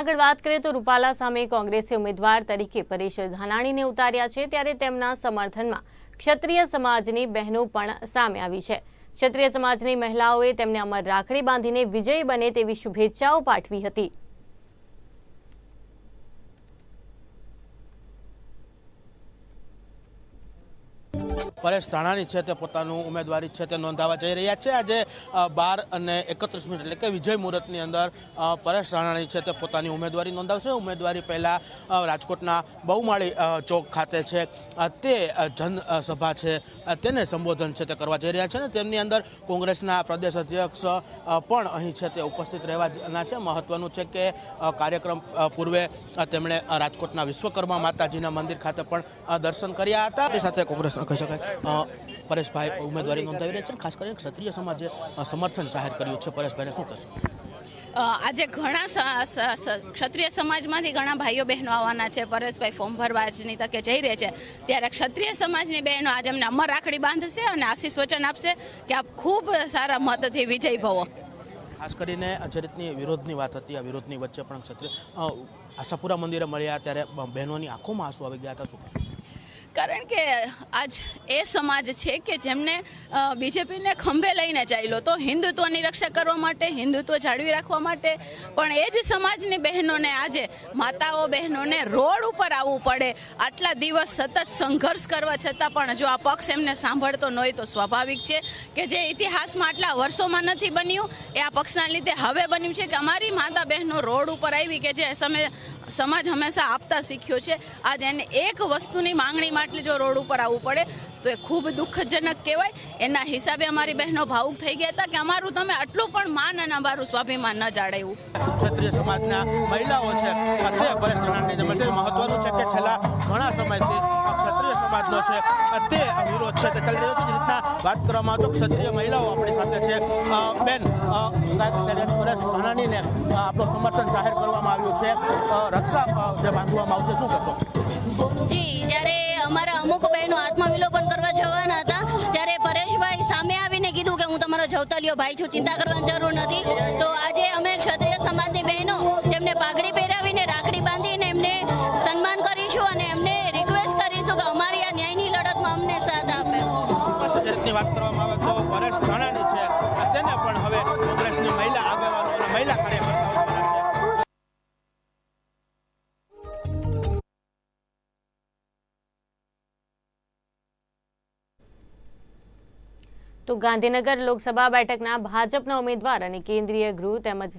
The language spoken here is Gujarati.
આગળ વાત કરીએ તો રૂપાલા સામે કોંગ્રેસે ઉમેદવાર તરીકે પરેશ ધાનાણીને ઉતાર્યા છે, ત્યારે તેમના સમર્થનમાં ક્ષત્રિય સમાજની બહેનો પણ સામે આવી છે. ક્ષત્રિય સમાજની મહિલાઓએ તેમને અમર રાખડી બાંધીને વિજયી બને તેવી શુભેચ્છાઓ પાઠવી હતી. પરેશ ધાણાની છે તે પોતાનું ઉમેદવારી છે તે નોંધાવવા જઈ રહ્યા છે. આજે બાર અને એકત્રીસ મિનિટ એટલે કે વિજય મુહૂર્તની અંદર પરેશ ધાણાની છે તે પોતાની ઉમેદવારી નોંધાવશે. ઉમેદવારી પહેલાં રાજકોટના બહુમાળી ચોક ખાતે છે તે જનસભા જન સભા છે તેને સંબોધન છે તે કરવા જઈ રહ્યા છે ને તેમની અંદર કોંગ્રેસના પ્રદેશ અધ્યક્ષ પણ અહીં છે તે ઉપસ્થિત રહેવાના છે. મહત્વનું છે કે કાર્યક્રમ પૂર્વે તેમણે રાજકોટના વિશ્વકર્મા માતાજીના મંદિર ખાતે પણ દર્શન કર્યા હતા. આપણી સાથે કોંગ્રેસના કહી શકાય. પરેશભાઈ ઉમેદવારી નોંધાવી રહ્યા છે ખાસ કરીને ક્ષત્રિય સમાજે સમર્થન જાહેર કર્યું છે. પરેશભાઈને શું કહેશો? આજે ઘણા ક્ષત્રિય સમાજમાંથી ઘણા ભાઈઓ બહેનો આવવાના છે. પરેશભાઈ ફોર્મ ભરવા આજની તકે જઈ રહે છે. ત્યારે ક્ષત્રિય સમાજની બહેનો આજે અમને અમર રાખડી બાંધશે અને આશીષ વચન આપશે કે આપ ખૂબ સારા મતથી વિજય ભવો. ખાસ કરીને જે રીતની વિરોધની વાત હતી આ વિરોધની વચ્ચે પણ ક્ષત્રિય આશાપુરા મંદિરે મળ્યા ત્યારે બહેનોની આંખોમાં આંસુ આવી ગયા હતા. શું કારણ કે આજ એ સમાજ છે કે જેમને બીજેપીને ખંભે લઈને ચાલ્યો તો હિન્દુત્વની રક્ષા કરવા માટે, હિન્દુત્વ જાળવી રાખવા માટે, પણ એ જ સમાજની બહેનોને આજે માતાઓ બહેનોને રોડ ઉપર આવવું પડે. આટલા દિવસ સતત સંઘર્ષ કરવા છતાં પણ જો આ પક્ષ એમને સાંભળતો ન હોય તો સ્વાભાવિક છે કે જે ઇતિહાસમાં આટલા વર્ષોમાં નથી બન્યું, એ આ પક્ષના લીધે હવે બન્યું છે કે અમારી માતા બહેનો રોડ ઉપર આવી કે જે સમય સમાજ હંમેશા આપતા શીખ્યો છે. આજ એને એક વસ્તુની માંગણી માટે જો રોડ ઉપર આવવું પડે, તો એ ખૂબ દુઃખજનક કહેવાય. એના હિસાબે અમારી બહેનો ભાવુક થઈ ગયા હતા કે અમારું તમે આટલું પણ માન અને અમારું સ્વાભિમાન ન જાળવ્યું. ક્ષત્રિય સમાજના મહિલાઓ છે. મહત્વનું છે કે છેલ્લા ઘણા સમયથી સમાજનો છે. તે વિરોધ છે તે ચાલી રહ્યો છે. રીતના વાત કરવામાં આવે તો ક્ષત્રિય મહિલાઓ આપણી સાથે છે. બેન અ, આપણું સમર્થન જાહેર કરવામાં આવ્યું છે. રક્ષા જે બાંધવામાં આવશે શું કહેશો? જી જ્યારે અમારા અમુક બહેનો આત્મવિલોપન કરવા જવાના હતા ત્યારે પરેશભાઈ સામે આવીને કીધું કે હું તમારો જવતલિયો ભાઈ છું ચિંતા કરવાની જરૂર નથી. તો આજે અમે ક્ષત્રિય સમાજની બહેનો જેમને પાઘડી તો ગાંધીનગર લોકસભા બેઠકના ભાજપના ઉમેદવાર અને કેન્દ્રીય ગૃહ તેમજ